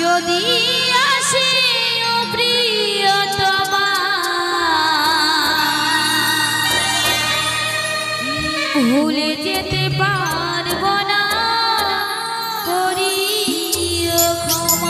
যদি আসে প্রিয়তমা ভুলে যেতে পারব না করিও ক্ষমা।